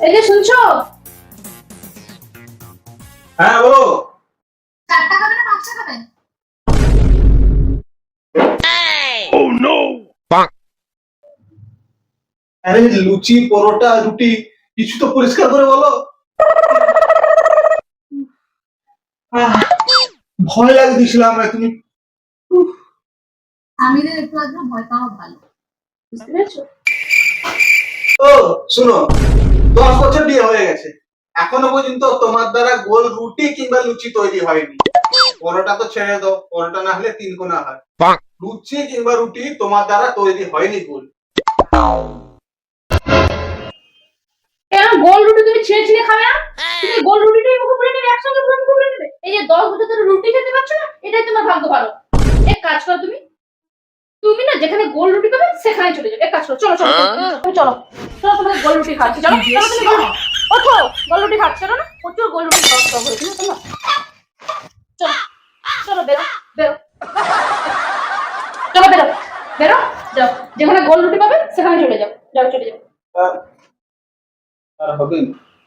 এই যে শুনছো? হ্যাঁ বলো। চারটা খাবে না পাঁচটা খাবে? আরে লুচি পরোটা রুটি কিছু তো পরিষ্কার করে বলো। ভয় লাগে দিছিলাম না তুমি স্বামীদের একটু আধটু ভয় পাওয়া ভালো। বুঝতে পেরেছ? ও শুনো। দশ বছর বিয়ে হয়ে গেছে। এখনও পর্যন্ত তোমার দ্বারা গোল রুটি কিংবা লুচি তৈরি হয়নি। পরোটা তো ছেড়ে দাও পরোটা না হলে তিন কোনা হয়। লুচি কিংবা রুটি তোমার দ্বারা তৈরি হয়নি গোল। কেন গোল রুটি তুমি ছিঁড়ে ছিঁড়ে খাবে না? তুমি গোল রুটিটাই মুখে পুরে নেবে একসঙ্গে পুরো মুখে পুরে নেবে। এই যে দশ বছর ধরে রুটি খেতে পারছ না এটাই তোমার ভাগ্য ভালো। এক কাজ করো তুমি তুমি না যেখানে গোল রুটি পাবে সেখানে চলে যাবে। এক কাজ করো চলো চলো তুমি চলো। চলো তোমাকে গোল রুটি খাচ্ছি চলো চলো তুমি চলো ওঠো গোল রুটি খাচ্ছ না? প্রচুর গোল রুটি খাওয়া করে তুমি চলো চলো চলো বেরো বেরো। চলো বেরো বেরো যাও। যেখানে গোল রুটি পাবে সেখানে চলে যাও। যাও চলে যাও।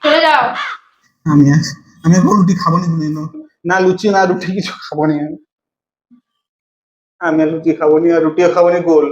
চলে যাও। আমি আমি এখন রুটি খাব না না লুচি না রুটি কিছু খাব না আমি। আমি লুচি খাব না আর রুটিও খাব না গোল।